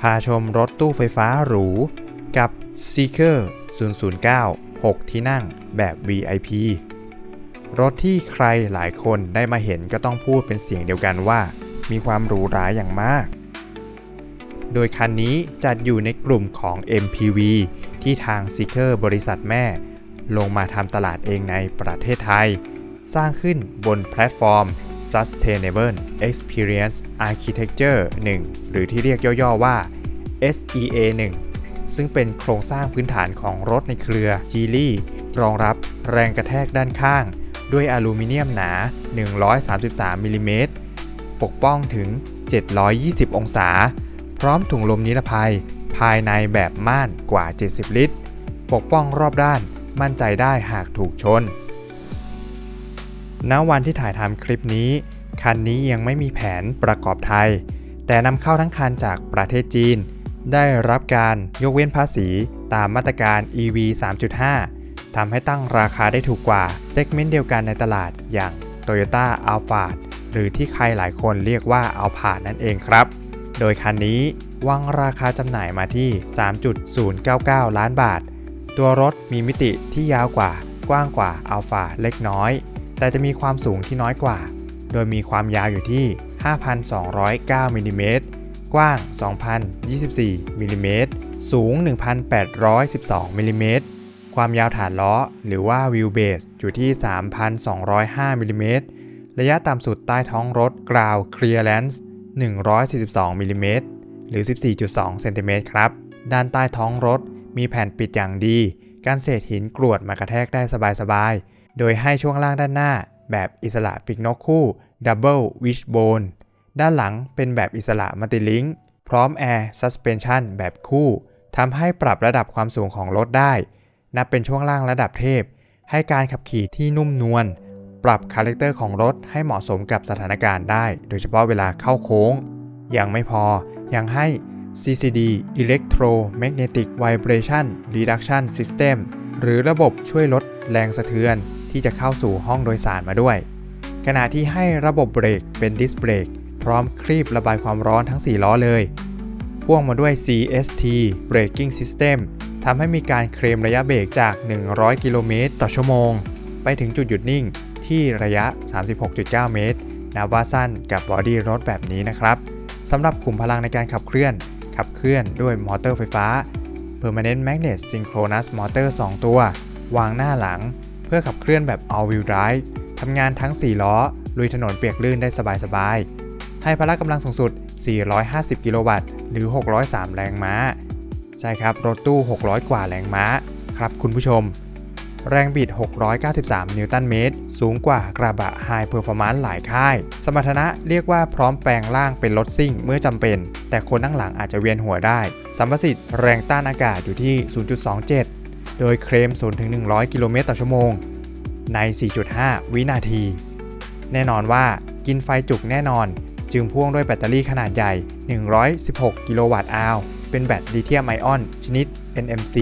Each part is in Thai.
พาชมรถตู้ไฟฟ้าหรู กับ Seeker 009 6 ที่นั่งแบบ VIP รถที่ใครหลายคนได้มาเห็นก็ต้องพูดเป็นเสียงเดียวกันว่า มีความหรูหราอย่างมาก โดยคันนี้จัดอยู่ในกลุ่มของ MPV ที่ทาง Seeker บริษัทแม่ ลงมาทำตลาดเองในประเทศไทย สร้างขึ้นบนแพลตฟอร์ม Sustainable Experience Architecture 1 หรือที่เรียกย่อๆว่า SEA 1 ซึ่งเป็นโครงสร้างพื้นฐานของรถในเครือ g e l y รองรับแรงกระแทกด้านข้าง ด้วยอลูมิเนียมหนา 133มิลลิเมตรปกป้องถึง 720 องศา พร้อมถุงลมนิรภัย ภายในแบบม่านกว่า 70 ลิตร ปกป้องรอบด้านมั่นใจได้หากถูกชน ณ วันที่ถ่ายทำคลิปนี้ คันนี้ยังไม่มีแผนประกอบไทย แต่นำเข้าทั้งคันจากประเทศจีน ได้รับการยกเว้นภาษีตามมาตรการ EV 3.5 ทำให้ตั้งราคาได้ถูกกว่าเซกเมนต์เดียวกันในตลาดอย่าง Toyota Alphard หรือที่ใครหลายคนเรียกว่า Alphard นั่นเองครับ โดยคันนี้วางราคาจำหน่ายมาที่ 3.099 ล้านบาท ตัวรถมีมิติที่ยาวกว่ากว้างกว่า Alpha เล็กน้อย แต่จะมีความสูงที่น้อยกว่า โดยมีความยาวอยู่ที่ 5,209มิลลิเมตร กว้าง 2,024มิลลิเมตรสูง 1,812มิลลิเมตรความยาวฐานล้อ หรือว่าวิวเบสอยู่ที่ 3,205มิลลิเมตรระยะต่ำสุดใต้ท้องรถกราวเคลียร์แลนซ์142มิลลิเมตรหรือ 14.2 เซนติเมตรครับ ด้านใต้ท้องรถมีแผ่นปิดอย่างดี การเศษหินกรวดมากระแทกได้สบายๆ โดยให้ช่วงล่างด้านหน้า แบบอิสระปีกนกคู่ Double Wishbone ด้านหลังเป็นแบบอิสระมัลติลิงก์พร้อม Air Suspension แบบคู่ทำให้ปรับระดับความสูงของรถได้ นับเป็นช่วงล่างระดับเทพ ให้การขับขี่ที่นุ่มนวล ปรับคาแรคเตอร์ของรถให้เหมาะสมกับสถานการณ์ได้ โดยเฉพาะเวลาเข้าโค้ง ยังไม่พอ ยังให้ CCD Electromagnetic Vibration Reduction System หรือระบบช่วยลดแรงสะเทือนที่จะเข้าสู่ห้องโดยสารมาด้วย ขณะที่ให้ระบบเบรกเป็นดิสเบรก พร้อมครีบระบายความร้อนทั้ง 4 ล้อเลย พ่วงมาด้วย CST Braking System ทำให้มีการเคลมระยะเบรกจาก 100 กิโลเมตรต่อชั่วโมง ไปถึงจุดหยุดนิ่งที่ระยะ 36.9 เมตรนับว่าสั้นกับบอดี้รถแบบนี้นะครับสำหรับกลุ่มพลังในการขับเคลื่อน ขับเคลื่อนด้วยมอเตอร์ไฟฟ้า Permanent Magnet Synchronous Motor 2 ตัว วางหน้าหลัง เพื่อขับเคลื่อนแบบ All Wheel Drive ทำงานทั้ง 4 ล้อ ลุยถนนเปียกลื่นได้สบายๆ ให้พละกำลังสูงสุด 450 กิโลวัตต์ หรือ 603 แรงม้า ใช่ครับ รถตู้ 600 กว่าแรงม้า ครับคุณผู้ชม แรงบิด 693 นิวตันเมตร สูงกว่ากระบะ High Performance หลายค่าย สมรรถนะเรียกว่าพร้อมแปลงร่างเป็นรถซิ่งเมื่อจำเป็น แต่คนนั่งหลังอาจจะเวียนหัวได้ สัมประสิทธิ์แรงต้านอากาศอยู่ที่ 0.27 โดยเคลม 0-100 กิโลเมตรต่อชั่วโมง ใน 4.5 วินาที แน่นอนว่ากินไฟจุกแน่นอน จึงพ่วงด้วยแบตเตอรี่ขนาดใหญ่ 116 กิโลวัตต์อาวเป็นแบตลิเธียมไอออน ชนิด NMC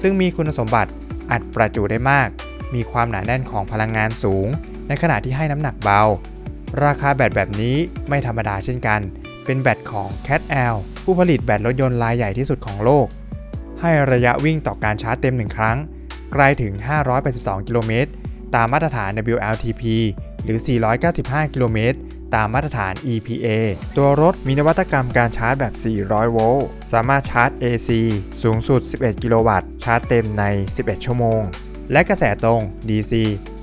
ซึ่งมีคุณสมบัติอัดประจุได้มาก มีความหนาแน่นของพลังงานสูง ในขณะที่ให้น้ำหนักเบา ราคาแบตแบบนี้ไม่ธรรมดาเช่นกัน เป็นแบตของ Cat L ผู้ผลิตแบตรถยนต์รายใหญ่ที่สุดของโลก ให้ระยะวิ่งต่อการชาร์จเต็ม1ครั้ง ไกลถึง 582 กิโลเมตร ตามมาตรฐาน WLTP หรือ 495 กิโลเมตร ตามมาตรฐาน EPA ตัวรถมีนวัตกรรมการชาร์จแบบ 400 โวลต์ สามารถชาร์จ AC สูงสุด 11 กิโลวัตต์ ชาร์จเต็มใน 11 ชั่วโมง และกระแสตรง DC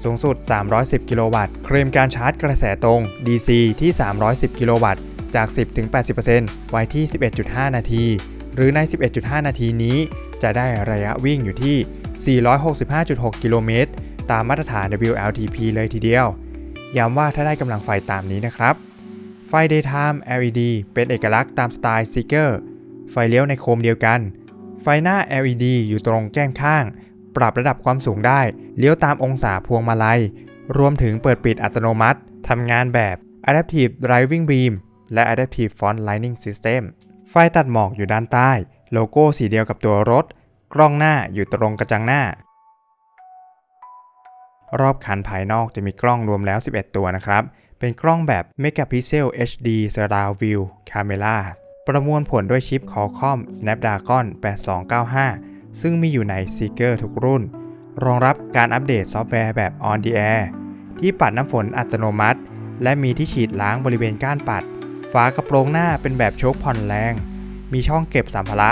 สูงสุด 310 กิโลวัตต์ เคลมการชาร์จกระแสตรง DC ที่ 310 กิโลวัตต์ จาก 10-80%ไว้ที่ 11.5 นาที หรือใน 11.5 นาทีนี้ จะได้ระยะวิ่งอยู่ที่ 465.6 กิโลเมตร ตามมาตรฐาน WLTP เลยทีเดียว ย้ำว่าถ้าได้กำลังไฟตามนี้นะครับ ไฟ Daytime LED เป็นเอกลักษณ์ตามสไตล์ Seeker ไฟเลี้ยวในโคมเดียวกัน ไฟหน้า LED อยู่ตรงแก้มข้าง ปรับระดับความสูงได้ เลี้ยวตามองศาพวงมาลัย รวมถึงเปิดปิดอัตโนมัติทำงานแบบ Adaptive Driving Beam และ Adaptive Front Lighting System ไฟตัดหมอกอยู่ด้านใต้ โลโก้สีเดียวกับตัวรถ กล้องหน้าอยู่ตรงกระจังหน้า รอบคันภายนอกจะมีกล้องรวมแล้ว 11 ตัวนะครับ เป็นกล้องแบบ Megapixel HD Surround View Camera ประมวลผลด้วยชิป Qualcomm Snapdragon 8295 ซึ่งมีอยู่ใน Seeker ทุกรุ่น รองรับการอัปเดตซอฟต์แวร์แบบ On the Air ที่ปัดน้ำฝนอัตโนมัติ และมีที่ฉีดล้างบริเวณก้านปัด ฝากระโปรงหน้าเป็นแบบโชคผ่อนแรง มีช่องเก็บสัมภาระ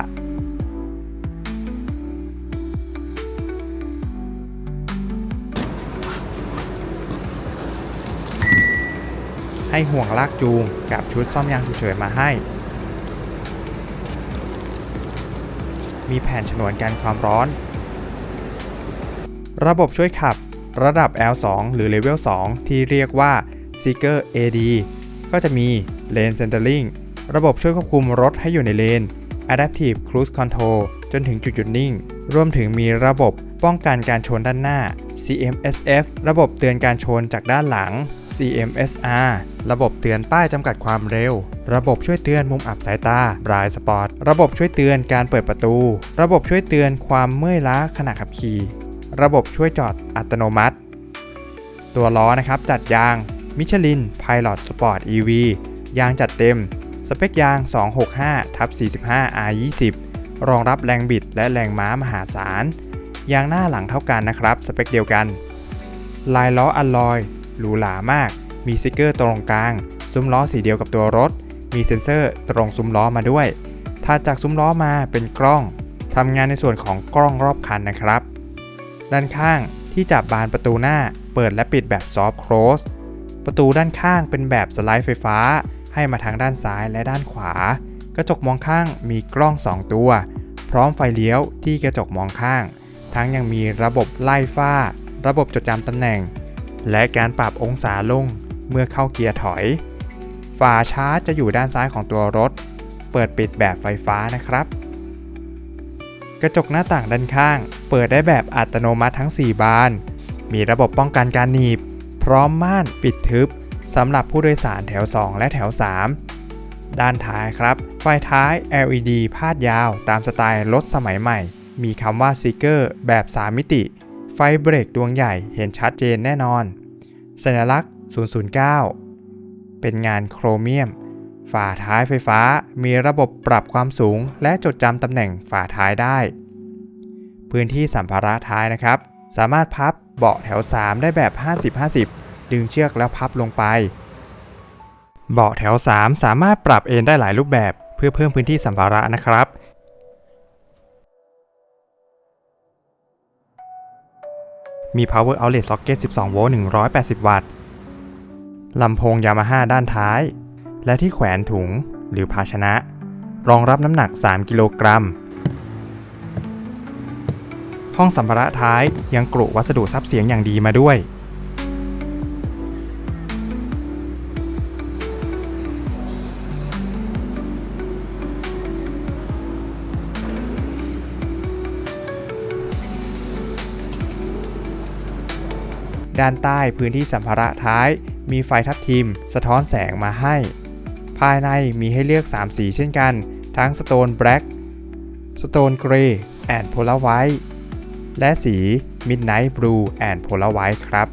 ให้ห่วงลากจูงกับชุดซ่อมยางฉุกเฉินมาให้ มีแผ่นฉนวนกันความร้อน ระบบช่วยขับระดับ L2 หรือ Level 2 ที่เรียกว่า Seeker AD ก็จะมี Lane Centering ระบบช่วยควบคุมรถให้อยู่ในเลน Adaptive Cruise Control จนถึงจุดหยุดนิ่ง รวมถึงมีระบบ ป้องกันการชนด้านหน้า CMSF ระบบเตือนการชนจากด้านหลัง CMSR ระบบเตือนป้ายจำกัดความเร็ว ระบบช่วยเตือนมุมอับสายตา Blind Spot ระบบช่วยเตือนการเปิดประตู ระบบช่วยเตือนความเมื่อยล้าขณะขับขี่ ระบบช่วยจอดอัตโนมัติ ตัวล้อนะครับจัดยางมิชลิน Pilot Sport EV ยางจัดเต็ม สเปคยาง 265 ทับ 45 R20 รองรับแรงบิดและแรงม้ามหาศาล ยางหน้าหลังเท่ากันนะครับ สเปคเดียวกัน ลายล้ออัลลอยหรูหรามาก มีสติกเกอร์ตรงกลาง ซุ้มล้อสีเดียวกับตัวรถ มีเซ็นเซอร์ตรงซุ้มล้อมาด้วยถัดจากซุ้มล้อมาเป็นกล้องทำงานในส่วนของกล้องรอบคันนะครับ ด้านข้างที่จับบานประตูหน้าเปิดและปิดแบบซอฟต์โคลสประตูด้านข้างเป็นแบบสไลด์ไฟฟ้า ให้มาทางด้านซ้ายและด้านขวา กระจกมองข้างมีกล้อง 2 ตัว พร้อมไฟเลี้ยวที่กระจกมองข้าง ทั้งยังมีระบบไล่ฟ้า ระบบจดจำตำแหน่ง และการปรับองศาลงเมื่อเข้าเกียร์ถอย ฝาชาร์จจะอยู่ด้านซ้ายของตัวรถ เปิดปิดแบบไฟฟ้านะครับ กระจกหน้าต่างด้านข้าง เปิดได้แบบอัตโนมัติทั้ง 4 บาน มีระบบป้องกันการหนีบ พร้อมม่านปิดทึบสำหรับผู้โดยสารแถว 2 และแถว 3 ด้านท้ายครับ ไฟท้าย LED พาดยาวตามสไตล์รถสมัยใหม่ มีคำว่า Seeker แบบ 3 มิติ ไฟเบรกดวงใหญ่เห็นชัดเจนแน่นอน สัญลักษณ์ 009 เป็นงานโครเมียม ฝาท้ายไฟฟ้ามีระบบปรับความสูง และจดจำตำแหน่งฝาท้ายได้ พื้นที่สัมภาระท้ายนะครับ สามารถพับเบาะแถว 3 ได้แบบ 50-50 ดึงเชือกแล้วพับลงไป เบาะแถว 3 สามารถปรับเอนได้หลายรูปแบบ เพื่อเพิ่มพื้นที่สัมภาระนะครับ มี power outlet socket 12 โวลต์ 180 วัตต์ ลำโพงยามาฮ่าด้านท้าย และที่แขวนถุงหรือภาชนะ รองรับน้ำหนัก 3 กิโลกรัม ห้องสัมภาระท้ายยังกรุวัสดุซับเสียงอย่างดีมาด้วย ด้านใต้พื้นที่สัมภาระท้าย มีไฟทับทิม สะท้อนแสงมาให้ ภายในมีให้เลือก 3 สีเช่นกัน ทั้ง Stone Black Stone Grey and Polar White และสี Midnight Blue and Polar White ครับ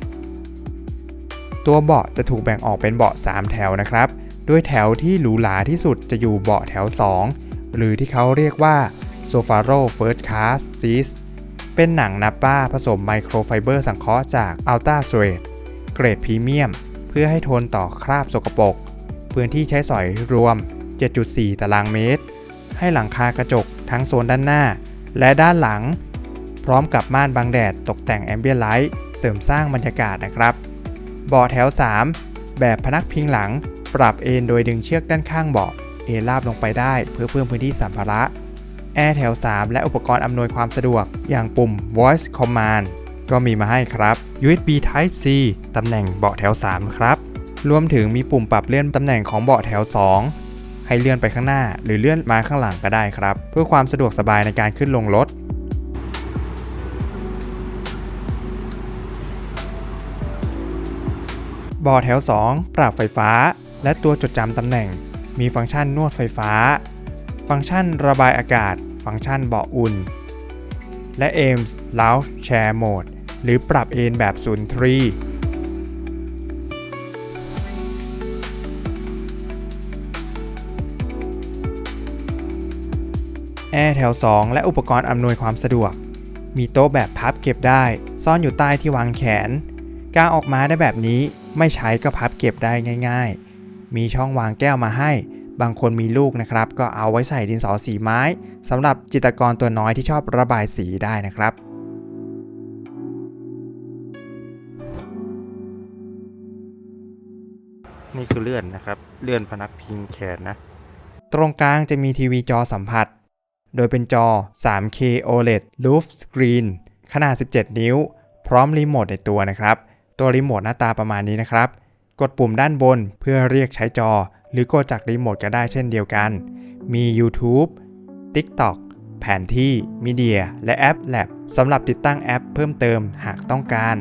ตัวเบาะจะถูกแบ่งออกเป็นเบาะ 3 แถวนะครับ โดยแถวที่หรูหราที่สุดจะอยู่เบาะแถว 2 หรือที่เขาเรียกว่า Sofaro First Class Seats เป็นหนังนับป้าผสมไมโครไฟเบอร์สังเคราะห์จาก Ultra s u a d เกรดพรีเมียม เพื่อให้ทนต่อคราบสกปรก พื้นที่ใช้สอยรวม 7.4 ตารางเมตร ให้หลังคากระจกทั้งโซนด้านหน้า และด้านหลัง พร้อมกับม่านบังแดดตกแต่งแอมเบียไลท์เสริมสร้างบรรยากาศนะครับเบาะแถว 3 แบบพนักพิงหลัง ปรับเอนโดยดึงเชือกด้านข้างเบาะเอนราบลงไปได้เพื่อเพิ่มพื้นที่สัมภาระ แอร์แถว 3 และอุปกรณ์อำนวยความสะดวก อย่างปุ่ม Voice Command ก็มีมาให้ครับ USB Type C ตำแหน่งเบาะแถว 3 ครับ รวมถึงมีปุ่มปรับเลื่อนตำแหน่งของเบาะแถว 2 ให้เลื่อนไปข้างหน้า หรือเลื่อนมาข้างหลังก็ได้ครับ เพื่อความสะดวกสบายในการขึ้นลงรถเบาแถว 2 ปรับไฟฟ้า และตัวจดจำตำแหน่ง มีฟังก์ชันนวดไฟฟ้า ฟังก์ชันระบายอากาศ ฟังก์ชันเบาะอุ่น และ AIMS Lounge Chair Mode หรือปรับเอนแบบศูนย์ทรีแอร์แถว 2 และอุปกรณ์อำนวยความสะดวก มีโต๊ะแบบพับเก็บได้ ซ่อนอยู่ใต้ที่วางแขน กางออกมาได้แบบนี้ไม่ใช้ก็พับเก็บได้ง่าย ๆ มีช่องวางแก้วมาให้ บางคนมีลูกนะครับ ก็เอาไว้ใส่ดินสอสีไม้สำหรับจิตรกรตัวน้อยที่ชอบระบายสีได้นะครับนี่คือเลื่อนนะครับ เลื่อนพนักพิงแขนนะ ตรงกลางจะมีทีวีจอสัมผัส โดยเป็นจอ 3K OLED Roof Screen ขนาด 17 นิ้ว พร้อมรีโมทในตัวนะครับ ตัวรีโมทหน้าตาประมาณนี้นะครับ กดปุ่มด้านบนเพื่อเรียกใช้จอ หรือกดจากรีโมทก็ได้เช่นเดียวกัน มี YouTube TikTok แผนที่มีเดีย และแอป Lab สำหรับติดตั้งแอปเพิ่มเติมหากต้องการ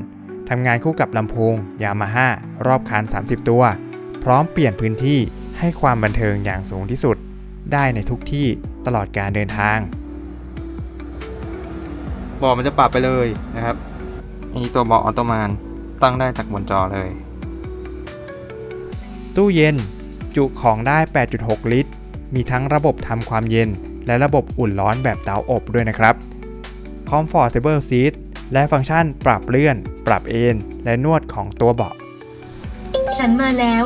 ทำงานคู่กับลำโพง Yamaha รอบคัน 30 ตัว พร้อมเปลี่ยนพื้นที่ให้ความบันเทิงอย่างสูงที่สุด ได้ในทุกที่ตลอดการเดินทางเบาะมันจะปรับไปเลยนะครับ อันนี้ตัวเบาะออโตมานตั้งได้จากบนจอเลย ตู้เย็น จุของได้ 8.6 ลิตร มีทั้งระบบทำความเย็น และระบบอุ่นร้อนแบบเตาอบด้วยนะครับ Comfortable Seat และฟังก์ชันปรับเลื่อน ปรับเอนและนวดของตัวเบาะ ฉันมาแล้ว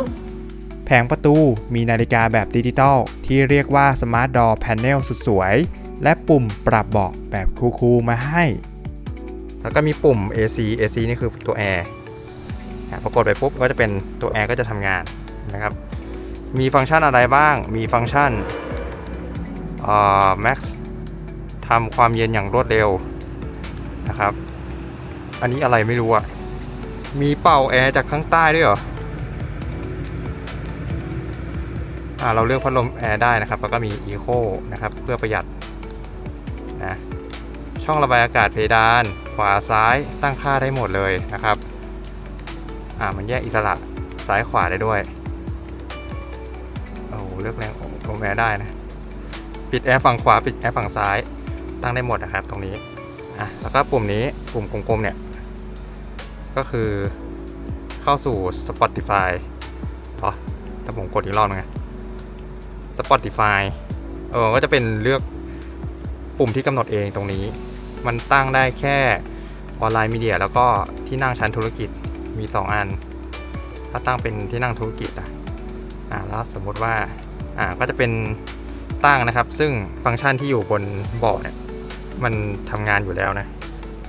แผงประตูมีนาฬิกาแบบดิจิตอลที่เรียกว่า Smart Door Panel สุดสวย และปุ่มปรับเบาะแบบคูลๆมาให้ แล้วก็มีปุ่ม AC AC นี่คือตัวแอร์อะพอกดไปปุ๊บก็จะเป็นตัวแอร์ก็จะทำงาน นะครับ มีฟังก์ชันอะไรบ้าง มีฟังก์ชันเอ่อ Max ทำความเย็นอย่างรวดเร็วนะครับ อันนี้อะไรไม่รู้อะมีเป่าแอร์จากข้างใต้ด้วยเหรออ่าเราเลือกพัดลมแอร์ได้นะครับ แล้วก็มี Eco นะครับ เพื่อประหยัดนะช่องระบายอากาศเพดาน ขวาซ้ายตั้งค่าได้หมดเลยนะครับ อ่ามันแยกอิสระซ้ายขวาได้ด้วย โอ้โหเลือกแรงของลมแอร์ได้นะ ปิดแอร์ฝั่งขวา ปิดแอร์ฝั่งซ้าย ตั้งได้หมดนะครับ ตรงนี้อะแล้วก็ปุ่มนี้ปุ่มกลมๆเนี่ย ก็คือเข้าสู่ Spotify เหรอถ้าผมกดอีกรอบนึงไง Spotify เออก็จะเป็นเลือกปุ่มที่กำหนดเองตรงนี้ มันตั้งได้แค่ออนไลน์มีเดียแล้วก็ที่นั่งชั้นธุรกิจมี 2 อัน ถ้าตั้งเป็นที่นั่งธุรกิจอะ อ่าแล้วสมมุติว่าอ่าก็จะเป็นตั้งนะครับ ซึ่งฟังก์ชันที่อยู่บนเบาะเนี่ยมันทำงานอยู่แล้วนะ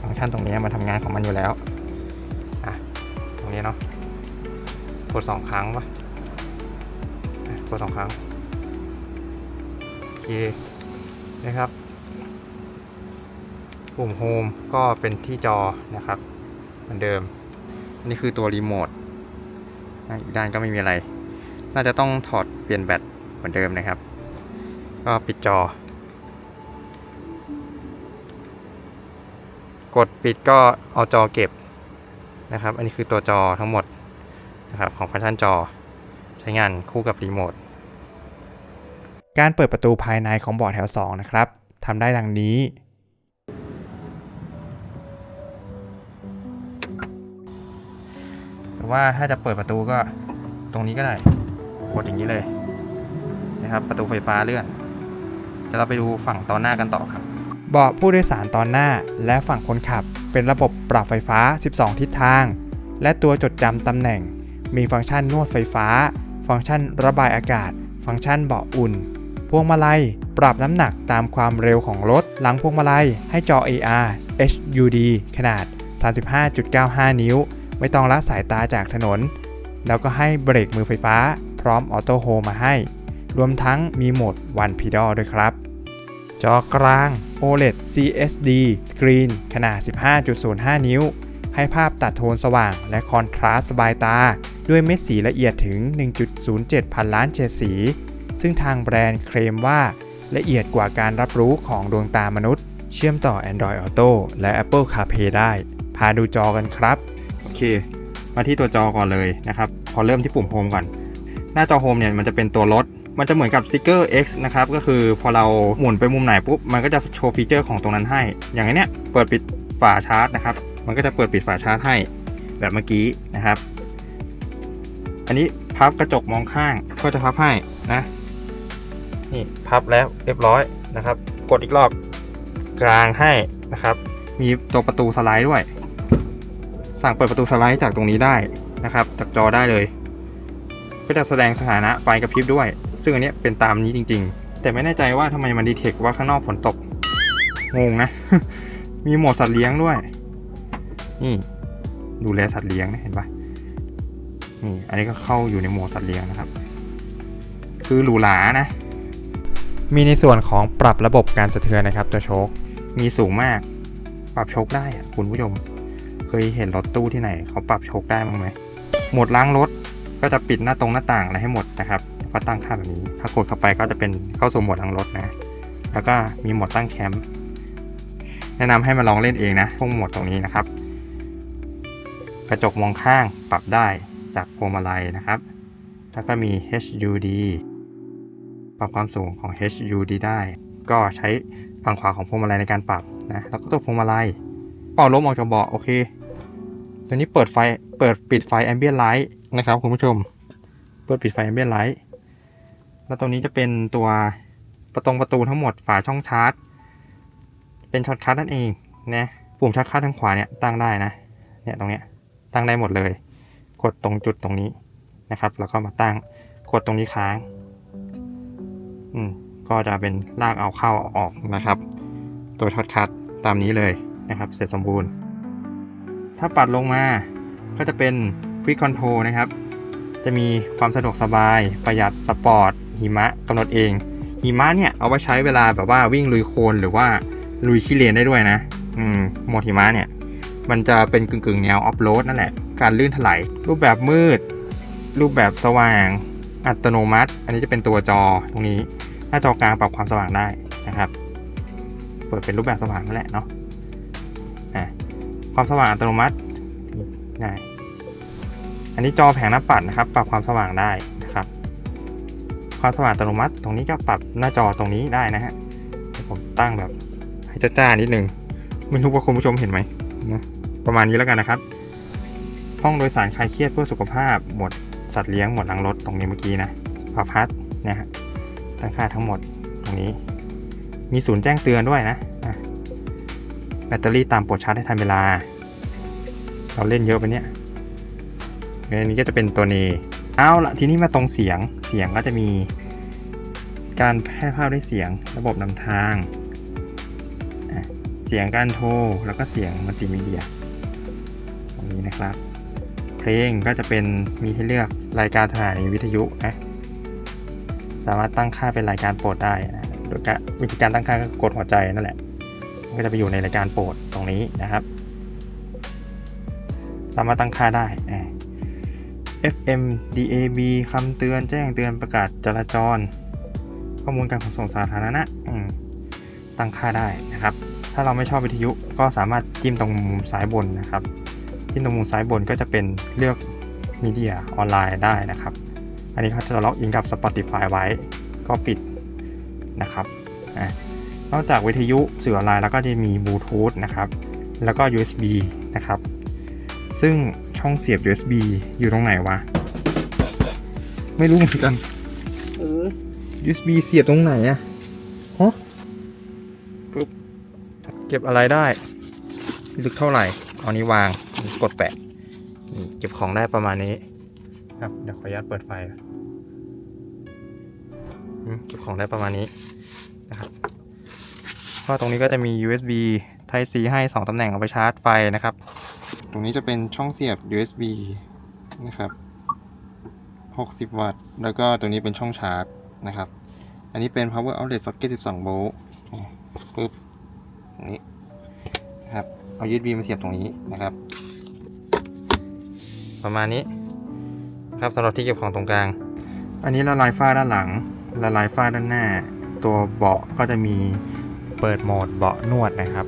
ฟังก์ชันตรงนี้มันทำงานของมันอยู่แล้วอะตรงนี้เนาะกดสองครั้งวะกดสองครั้งโอเคนะครับปุ่มโฮมก็เป็นที่จอนะครับ เหมือนเดิม นี่คือตัวรีโมทอีกด้านก็ไม่มีอะไร น่าจะต้องถอดเปลี่ยนแบตเหมือนเดิมนะครับ ก็ปิดจอ กดปิดก็เอาจอเก็บนะครับ อันนี้คือตัวจอทั้งหมดนะครับของฟังก์ชันจอ ใช้งานคู่กับรีโมท การเปิดประตูภายในของเบาะแถว 2 นะครับทำได้ดังนี้หรือว่าถ้าจะเปิดประตูก็ตรงนี้ก็ได้ กดอย่างนี้เลยนะครับ ประตูไฟฟ้าเลื่อนเดี๋ยวเราไปดูฝั่งตอนหน้ากันต่อครับ เบาะผู้โดยสารตอนหน้าและฝั่งคนขับ เป็นระบบปรับไฟฟ้า 12 ทิศทาง และตัวจดจำตำแหน่ง มีฟังก์ชันนวดไฟฟ้า ฟังก์ชันระบายอากาศ ฟังก์ชันเบาะอุ่น พวงมาลัย ปรับน้ำหนักตามความเร็วของรถ หลังพวงมาลัยให้จอ AR HUD ขนาด 35.95 นิ้ว ไม่ต้องละสายตาจากถนน แล้วก็ให้เบรกมือไฟฟ้า พร้อมออโต้โฮมาให้ รวมทั้งมีโหมด One Pedal ด้วยครับ จอกลาง OLED CSD Screen ขนาด 15.05 นิ้ว ให้ภาพตัดโทนสว่างและคอนทราสต์สบายตา ด้วยเม็ดสีละเอียดถึง 1.07 พันล้านเฉดสี ซึ่งทางแบรนด์เคลมว่าละเอียดกว่าการรับรู้ของดวงตามนุษย์ เชื่อมต่อ Android Auto และ Apple CarPlay ได้ พาดูจอกันครับ โอเค มาที่ตัวจอก่อนเลยนะครับ พอเริ่มที่ปุ่มโฮมก่อน หน้าจอโฮมเนี่ยมันจะเป็นตัวรถ มันจะเหมือนกับสติกเกอร์ X นะครับ ก็คือพอเราหมุนไปมุมไหนปุ๊บ มันก็จะโชว์ฟีเจอร์ของตรงนั้นให้ อย่างนเนี้ยเปิดปิดฝาชาร์จนะครับ มันก็จะเปิดปิดฝาชาร์จให้ แบบเมื่อกี้นะครับ อันนี้พับกระจกมองข้าง ก็จะพับให้นะ นี่พับแล้วเรียบร้อยนะครับ กดอีกรอบกลางให้นะครับ มีตัวประตูสไลด์ด้วย สั่งเปิดประตูสไลด์จากตรงนี้ได้นะครับ จากจอได้เลย ก็จะแสดงสถานะไฟกระพริบด้วย ซึ่งอันเนี้ยเป็นตามนี้จริง ๆ แต่ไม่แน่ใจว่าทำไมมันดีเทคว่าข้างนอกฝนตก งงนะ มีโหมดสัตว์เลี้ยงด้วย นี่ดูแลสัตว์เลี้ยงนะเห็นปะนี่อันนี้ก็เข้าอยู่ในโหมดสัตว์เลี้ยงนะครับ คือหรูหรานะ มีในส่วนของปรับระบบการสะเทือนนะครับ ตัวโชคมีสูงมาก ปรับโชคได้คุณผู้ชม เคยเห็นรถตู้ที่ไหน เขาปรับโชคได้บ้งไหมโหมดล้างรถ ก็จะปิดหน้าตรงหน้าต่างอะไรให้หมดนะครับก็ตั้งค่าแบบนี้ ถ้ากดเข้าไปก็จะเป็นเข้าสู่โหมดล้างรถนะ แล้วก็มีโหมดตั้งแคมป์แนะนำให้มาลองเล่นเองนะพวกโหมดตรงนี้นะครับ กระจกมองข้างปรับได้จากพวงมาลัยนะครับ แล้วก็มี HUD ปรับความสูงของ HUD ได้ ก็ใช้ฝั่งขวาของพวงมาลัยในการปรับนะ แล้วก็ตัวพวงมาลัยเป่าลมออกจากเบาะโอเค ตัวนี้เปิดไฟ เปิดปิดไฟ ambient light น นะครับคุณผู้ชมเปิดปิดไฟ ambient light แล้วตรงนี้จะเป็นตัวประตงประตูทั้งหมดฝาช่องชาร์จ เป็นช็อตคัทนั่นเองนะปุ่มช็อตคัททางขวาเนี่ยตั้งได้นะเนี่ยตรงเนี้ยตั้งได้หมดเลย กดตรงจุดตรงนี้นะครับ แล้วก็มาตั้งกดตรงนี้ค้าง อืมก็จะเป็นลากเอาเข้าเอาออกนะครับ ตัวช็อตคัทตามนี้เลยนะครับ เสร็จสมบูรณ์ ถ้าปัดลงมาก็จะเป็น Quick Control นะครับ จะมีความสะดวกสบาย ประหยัดสปอร์ตหิมะกำหนดเอง หิมะเนี่ยเอาไว้ใช้เวลาแบบว่าวิ่งลุยโคลนหรือว่าลุยขี้เลนได้ด้วยนะ อืมโหมดหิมะเนี่ย มันจะเป็นกึ่งกึ่งๆแนวออฟโรดนั่นแหละ การลื่นถลายรูปแบบมืด รูปแบบสว่าง อัตโนมัติ อันนี้จะเป็นตัวจอตรงนี้ หน้าจอกลางปรับความสว่างได้นะครับ เปิดเป็นรูปแบบสว่างนั่นแหละเนาะอะความสว่างอัตโนมัติง่าย อันนี้จอแผงหน้าปัดนะครับ ปรับความสว่างได้นะครับ ความสว่างอัตโนมัติ ตรงนี้ก็ปรับหน้าจอตรงนี้ได้นะฮะผมตั้งแบบให้จ้าๆนิดนึงไม่รู้ว่าคุณผู้ชมเห็นไหมนะประมาณนี้แล้วกันนะครับ ห้องโดยสารคลายเครียดเพื่อสุขภาพหมดสัตว์เลี้ยงหมดหลังรถตรงนี้เมื่อกี้นะพาพัดเนี่ยฮะตั้งค่าทั้งหมดตรงนี้ มีศูนย์แจ้งเตือนด้วยนะอะแบตเตอรี่ตามโปรดชาร์จให้ทันเวลา เราเล่นเยอะไปเนี่ย อันนี้ก็จะเป็นตัวนี้เอาละทีนี้มาตรงเสียงเสียงก็จะมี การแพร่ภาพด้วยเสียงระบบนำทาง เสียงการโทรแล้วก็เสียงมัลติมีเดียตรงนี้นะครับ เพลงก็จะเป็นมีให้เลือกรายการสถานีวิทยุนะสามารถตั้งค่าเป็นรายการโปรดได้นะโดยวิธีการตั้งค่าก็กดหัวใจนั่นแหละก็จะไปอยู่ในรายการโปรดตรงนี้นะครับ สามารถตั้งค่าได้นะ FM DAB คำเตือนแจ้งเตือนประกาศจราจร ข้อมูลการขนส่งสาธารณะตั้งค่าได้นะครับ ถ้าเราไม่ชอบวิทยุก็สามารถจิ้มตรงมุมซ้ายบนนะครับ จิ้มตรงมุมซ้ายบนก็จะเป็นเลือกมีเดียออนไลน์ได้นะครับ อันนี้เขาจะล็อกอินกับ Spotify ไว้ก็ปิดนะครับนอกจากวิทยุสื่อออนไลน์แล้วก็จะมีบลูทูธนะครับ แล้วก็ USB นะครับ ซึ่ง ช่องเสียบ USB อยู่ตรงไหนวะ ไม่รู้เหมือนกัน เออ USB เสียบตรงไหนอะฮะปึ๊บเก็บอะไรได้ ลึกเท่าไหร่ เอานี้วาง กดแปะนี่เก็บของได้ประมาณนี้ ครับ เดี๋ยวขออนุญาตเปิดไฟอืมเก็บของได้ประมาณนี้นะครับก็ตรงนี้ก็จะมี USB Type C ให้ 2ตำแหน่งเอาไปชาร์จไฟนะครับ ตรงนี้จะเป็นช่องเสียบ USB นะครับ 60 วัตต์ แล้วก็ตัวนี้เป็นช่องชาร์จนะครับ อันนี้เป็น power outlet socket 12 โวลต์ปึ๊บตรงนี้นะครับเอา USB มาเสียบตรงนี้นะครับ ประมาณนี้ครับสำหรับที่เก็บของตรงกลาง อันนี้ละลายฝ้าด้านหลังละลายฝ้าด้านหน้า ตัวเบาะก็จะมีเปิดโหมดเบาะนวดนะครับ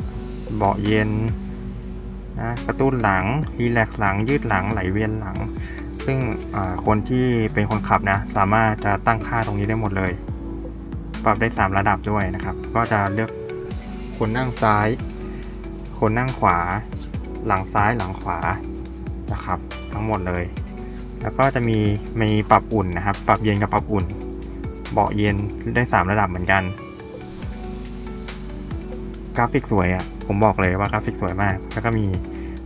เบาะเย็น นะกระตุ้นหลังรีแลกซ์หลังยืดหลังไหลเวียนหลัง ซึ่งคนที่เป็นคนขับนะสามารถจะตั้งค่าตรงนี้ได้หมดเลย ปรับได้ 3 ระดับด้วยนะครับ ก็จะเลือกคนนั่งซ้าย คนนั่งขวา หลังซ้ายหลังขวานะครับ ทั้งหมดเลย แล้วก็จะมีมีปรับอุ่นนะครับ ปรับเย็นกับปรับอุ่น เบาะเย็นได้ 3 ระดับเหมือนกัน กราฟิกสวยอะ่ะ ผมบอกเลยว่ากราฟิกสวยมาก แล้วก็มี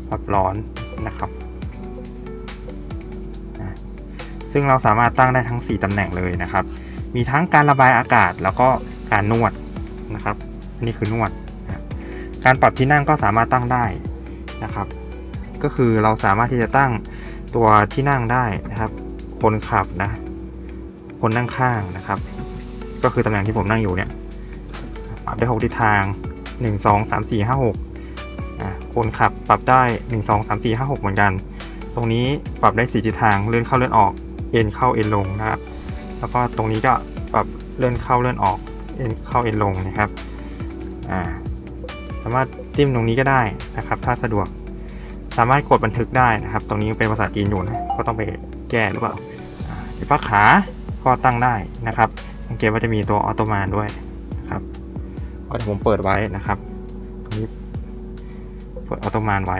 ปรับร้อนนะครับซึ่งเราสามารถตั้งได้ทั้ง 4ตำแหน่งเลยนะครับ มีทั้งการระบายอากาศแล้วก็การนวดนะครับ นี่คือนวด การปรับที่นั่งก็สามารถตั้งได้นะครับ ก็คือเราสามารถที่จะตั้งตัวที่นั่งได้นะครับ คนขับนะ คนนั่งข้างนะครับ ก็คือตำแหน่งที่ผมนั่งอยู่เนี่ย ปรับได้6ทิศทาง 1 2 3 4 5 6อ่าคนขับปรับได้ 1 2 3 4 5 6 เหมือนกัน ตรงนี้ปรับได้4ทิศทางเลื่อนเข้าเลื่อนออกเอ็นเข้าเอ็นลงนะครับแล้วก็ตรงนี้ก็ปรับเลื่อนเข้าเลื่อนออกเอ็นเข้าเอ็นลงนะครับอ่าสามารถจิ้มตรงนี้ก็ได้นะครับ ถ้าสะดวกสามารถกดบันทึกได้นะครับ ตรงนี้เป็นภาษาจีนอยู่นะก็ต้องไปแก้หรือเปล่าอ่าที่พักขาก็ตั้งได้นะครับสังเกตว่าจะมีตัวออโตมานด้วย ก็เดี๋ยวผมเปิดไว้นะครับตรงนี้เปิดออโตมานไว้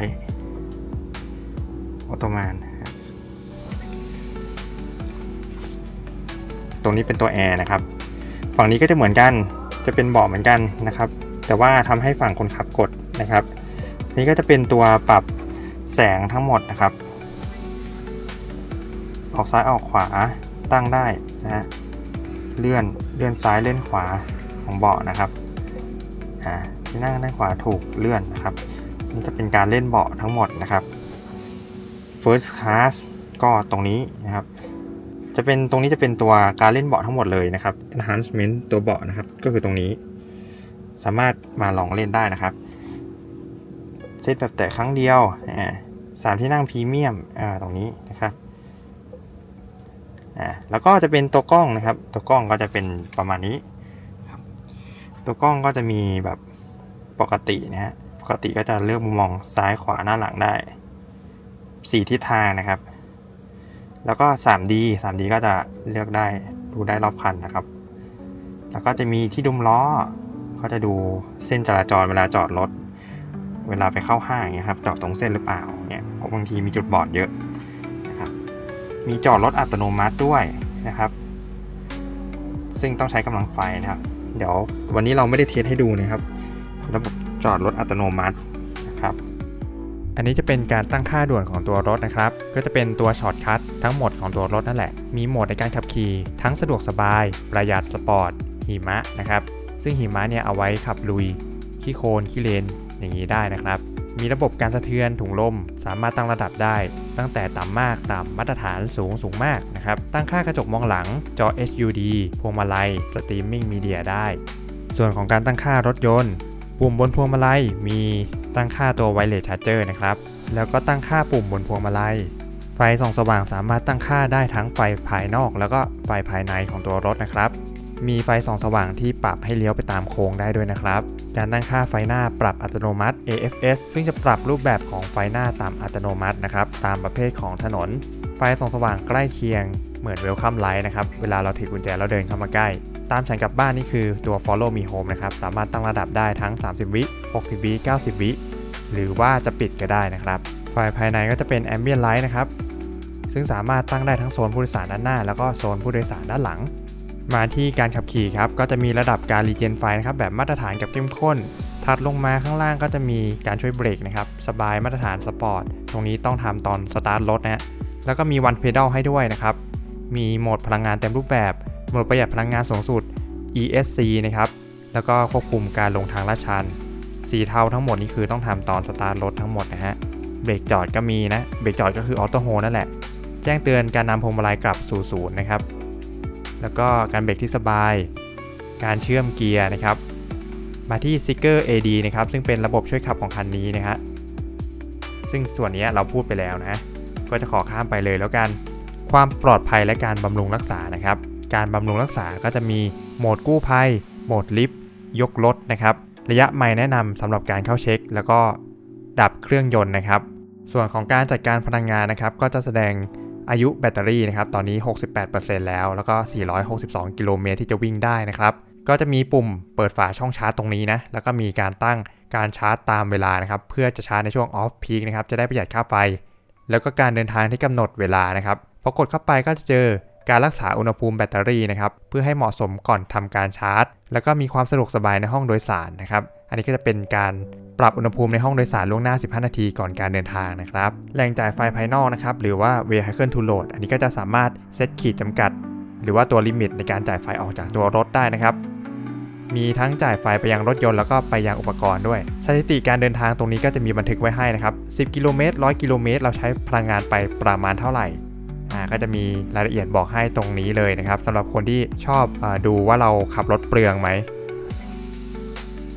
ออโตมานตรงนี้เป็นตัวแอร์นะครับ ฝั่งนี้ก็จะเหมือนกันจะเป็นเบาะเหมือนกันนะครับ แต่ว่าทำให้ฝั่งคนขับกดนะครับ นี่ก็จะเป็นตัวปรับแสงทั้งหมดนะครับ ออกซ้ายออกขวาตั้งได้นะฮะเลื่อนเลื่อนซ้ายเลื่อนขวาของเบาะนะครับ อ่าที่นั่งด้านขวาถูกเลื่อนนะครับนี่จะเป็นการเล่นเบาะทั้งหมดนะครับ first class ก็ตรงนี้นะครับ จะเป็นตรงนี้จะเป็นตัวการเล่นเบาะทั้งหมดเลยนะครับ enhancement ตัวเบาะนะครับ ก็คือตรงนี้ สามารถมาลองเล่นได้นะครับ เซตแบบแต่ครั้งเดียวอ่าสามที่นั่งพรีเมียมอ่าตรงนี้นะครับอ่าแล้วก็จะเป็นตัวกล้องนะครับ ตัวกล้องก็จะเป็นประมาณนี้ ตัวกล้องก็จะมีแบบปกตินะฮะ ปกติก็จะเลือกมุมมองซ้ายขวาหน้าหลังได้สี่ทิศทางนะครับ แล้วก็ 3D 3D ก็จะเลือกได้ดูได้รอบคันนะครับ แล้วก็จะมีที่ดุมล้อ ก็จะดูเส้นจราจรเวลาจอดรถ เวลาไปเข้าห้างเนี่ยครับจอดตรงเส้นหรือเปล่าเนี่ย เพราะบางทีมีจุดบอดเยอะนะครับ มีจอดรถอัตโนมัติด้วยนะครับ ซึ่งต้องใช้กำลังไฟนะครับ เดี๋ยววันนี้เราไม่ได้เทสให้ดูนะครับระบบจอดรถอัตโนมัตินะครับ อันนี้จะเป็นการตั้งค่าด่วนของตัวรถนะครับ ก็จะเป็นตัวช็อตคัททั้งหมดของตัวรถนั่นแหละ มีโหมดในการขับขี่ทั้งสะดวกสบาย ประหยัดสปอร์ตหิมะนะครับ ซึ่งหิมะเนี่ยเอาไว้ขับลุย ขี้โคลนขี้เลนอย่างนี้ได้นะครับ มีระบบการสะเทือนถุงลม สามารถตั้งระดับได้ ตั้งแต่ต่ำมากต่ำมาตรฐานสูงสูงมากนะครับ ตั้งค่ากระจกมองหลังจอ HUD พวงมาลัยสตรีมมิ่งมีเดียได้ ส่วนของการตั้งค่ารถยนต์ ปุ่มบนพวงมาลัยมีตั้งค่าตัว Wireless Charger นะครับ แล้วก็ตั้งค่าปุ่มบนพวงมาลัย ไฟส่องสว่างสามารถตั้งค่าได้ทั้งไฟภายนอก แล้วก็ไฟภายในของตัวรถนะครับ มีไฟส่องสว่างที่ปรับให้เลี้ยวไปตามโค้งได้ด้วยนะครับ การตั้งค่าไฟหน้าปรับอัตโนมัติ AFS ซึ่งจะปรับรูปแบบของไฟหน้าตามอัตโนมัตินะครับ ตามประเภทของถนน ไฟส่องสว่างใกล้เคียง เหมือน Welcome Light นะครับ เวลาเราถือกุญแจแล้วเดินเข้ามาใกล้ ตามฉันกลับบ้านนี่คือตัว Follow Me Home นะครับ สามารถตั้งระดับได้ทั้ง 30 วิ 60 วิ 90 วิ หรือว่าจะปิดก็ได้นะครับ ไฟภายในก็จะเป็น Ambient Light นะครับ ซึ่งสามารถตั้งได้ทั้งโซนผู้โดยสารด้านหน้า แล้วก็โซนผู้โดยสารด้านหลัง มาที่การขับขี่ครับ ก็จะมีระดับการรีเจนไฟนะครับแบบมาตรฐานกับเข้มข้น ถัดลงมาข้างล่างก็จะมีการช่วยเบรกนะครับ สบายมาตรฐานสปอร์ต ตรงนี้ต้องทำตอนสตาร์ทรถนะฮะ แล้วก็มีวันเพด a l ให้ด้วยนะครับ มีโหมดพลังงานเต็มรูปแบบ โหมดประหยัดพลังงานสูงสุด ESC นะครับ แล้วก็ควบคุมการลงทางลาดชัน สีเทาทั้งหมดนี่คือต้องทำตอนสตาร์ทรถทั้งหมดนะฮะ เบรกจอดก็มีนะ เบรกจอดก็คือออโต้โฮนั่นแหละ แจ้งเตือนการนำพวงมาลัยกลับสู่ศูนย์นะครับ แล้วก็การเบรกที่สบาย การเชื่อมเกียร์นะครับ มาที่ s i g e r AD นะครับ ซึ่งเป็นระบบช่วยขับของคันนี้นะฮะซึ่งส่วนนี้เราพูดไปแล้วนะ ก็จะขอข้ามไปเลยแล้วกัน ความปลอดภัยและการบำรุงรักษานะครับ การบำรุงรักษาก็จะมีโหมดกู้ภัย โหมดลิฟต์ ยกรถนะครับ ระยะไม่แนะนำสำหรับการเข้าเช็ค แล้วก็ดับเครื่องยนต์นะครับ ส่วนของการจัดการพลังงานนะครับ ก็จะแสดง อายุแบตเตอรี่นะครับตอนนี้ 68%แล้วแล้วก็ 462 กิโลเมตรที่จะวิ่งได้นะครับก็จะมีปุ่มเปิดฝาช่องชาร์จตรงนี้นะแล้วก็มีการตั้งการชาร์จตามเวลานะครับเพื่อจะชาร์จในช่วงออฟพีคนะครับจะได้ประหยัดค่าไฟ แล้วก็การเดินทางที่กำหนดเวลานะครับพอกดเข้าไปก็จะเจอการรักษาอุณหภูมิแบตเตอรี่นะครับเพื่อให้เหมาะสมก่อนทำการชาร์จ แล้วก็มีความสะดวกสบายในห้องโดยสารนะครับ อันนี้ก็จะเป็นการปรับอุณหภูมิในห้องโดยสารล่วงหน้า 15 นาทีก่อนการเดินทางนะครับแหล่งจ่ายไฟภายนอกนะครับ หรือว่า vehicle to load อันนี้ก็จะสามารถเซตขีดจำกัด หรือว่าตัวลิมิตในการจ่ายไฟออกจากตัวรถได้นะครับ มีทั้งจ่ายไฟไปยังรถยนต์แล้วก็ไปยังอุปกรณ์ด้วย สถิติการเดินทางตรงนี้ก็จะมีบันทึกไว้ให้นะครับ 10 กิโลเมตร 100 กิโลเมตร เราใช้พลังงานไปประมาณเท่าไหร่อ่าก็จะมีรายละเอียดบอกให้ตรงนี้เลยนะครับสำหรับคนที่ชอบอดูว่าเราขับรถเปลืองไหม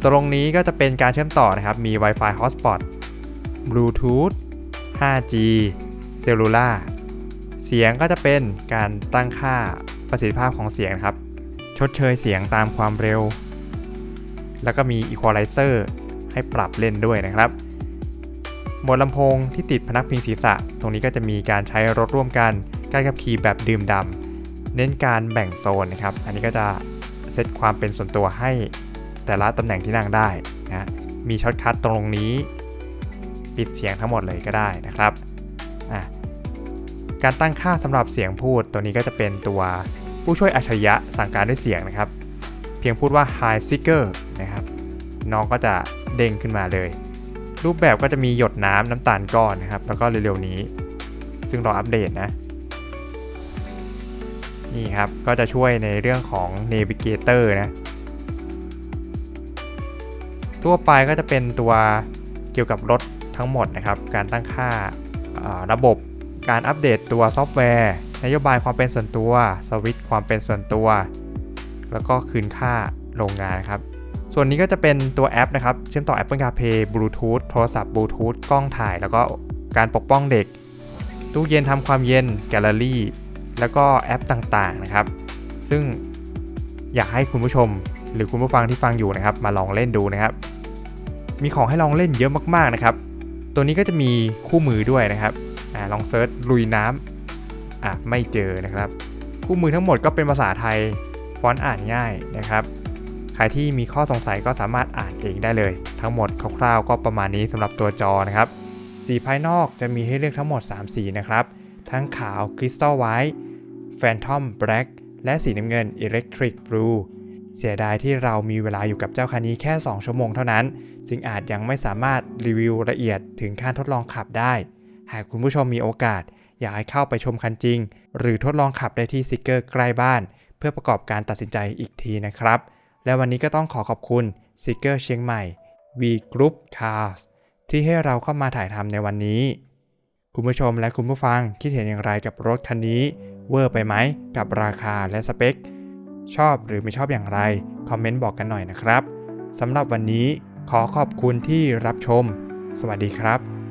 ตรงนี้ก็จะเป็นการเชื่อมต่อนะครับ มี Wi-Fi Hotspot Bluetooth 5G Cellular เสียงก็จะเป็นการตั้งค่าประสิทธิภาพของเสียงครับ ชดเชยเสียงตามความเร็ว แล้วก็มี Equalizer ให้ปรับเล่นด้วยนะครับหมดลำโพงที่ติดพนักพิงศีรษะ ตรงนี้ก็จะมีการใช้รถร่วมกัน การขับขี่แบบดื่มดำเน้นการแบ่งโซนนะครับ อันนี้ก็จะเซตความเป็นส่วนตัวให้ แต่ละตำแหน่งที่นั่งได้นะมีช็อตคัทตรงนี้ ปิดเสียงทั้งหมดเลยก็ได้นะครับการตั้งค่าสำหรับเสียงพูดตัวนี้ก็จะเป็นตัวผู้ช่วยอัจฉริยะสั่งการด้วยเสียงนะครับ เพียงพูดว่า high seeker นะครับ น้องก็จะเด้งขึ้นมาเลย รูปแบบก็จะมีหยดน้ำน้ำตาลก้อนนะครับ แล้วก็เร็วๆนี้ ซึ่งรออัปเดตนะ นี่ครับ ก็จะช่วยในเรื่องของ Navigator นะ ทั่วไปก็จะเป็นตัวเกี่ยวกับรถทั้งหมดนะครับ การตั้งค่าระบบ การอัปเดตตัวซอฟต์แวร์ นโยบายความเป็นส่วนตัว สวิตช์ความเป็นส่วนตัว แล้วก็คืนค่าโรงงานนะครับ ส่วนนี้ก็จะเป็นตัวแอปนะครับ เชื่อมต่อ Apple CarPlay Bluetooth โทรศัพท์ Bluetooth กล้องถ่าย แล้วก็การปกป้องเด็ก ตู้เย็นทำความเย็น แกลเลอรี่ แล้วก็แอปต่างๆนะครับ ซึ่งอยากให้คุณผู้ชมหรือคุณผู้ฟังที่ฟังอยู่นะครับ มาลองเล่นดูนะครับ มีของให้ลองเล่นเยอะมากๆนะครับ ตัวนี้ก็จะมีคู่มือด้วยนะครับอลองเซิร์ชลุยน้ำอะไม่เจอนะครับ คู่มือทั้งหมดก็เป็นภาษาไทยฟอนต์อ่านง่ายนะครับ ใครที่มีข้อสงสัยก็สามารถอ่านเองได้เลย ทั้งหมดคร่าวๆก็ประมาณนี้สำหรับตัวจอนะครับ สีภายนอกจะมีให้เลือกทั้งหมด 3 สีนะครับ ทั้งขาว Crystal White Phantom Black และสีน้ำเงิน Electric Blue เสียดายที่เรามีเวลาอยู่กับเจ้าคันนี้แค่ 2 ชั่วโมงเท่านั้น จึงอาจยังไม่สามารถรีวิวละเอียดถึงการทดลองขับได้ หากคุณผู้ชมมีโอกาส อยากให้เข้าไปชมคันจริง หรือทดลองขับได้ที่ซิกเกอร์ใกล้บ้าน เพื่อประกอบการตัดสินใจอีกทีนะครับ และวันนี้ก็ต้องขอขอบคุณซิกเกอร์เชียงใหม่ V Group Cars ที่ให้เราเข้ามาถ่ายทำในวันนี้ คุณผู้ชมและคุณผู้ฟังคิดเห็นอย่างไรกับรถคันนี้ เวอร์ไปไหมกับราคาและสเปค ชอบหรือไม่ชอบอย่างไร คอมเมนต์บอกกันหน่อยนะครับสำหรับวันนี้ ขอขอบคุณที่รับชม สวัสดีครับ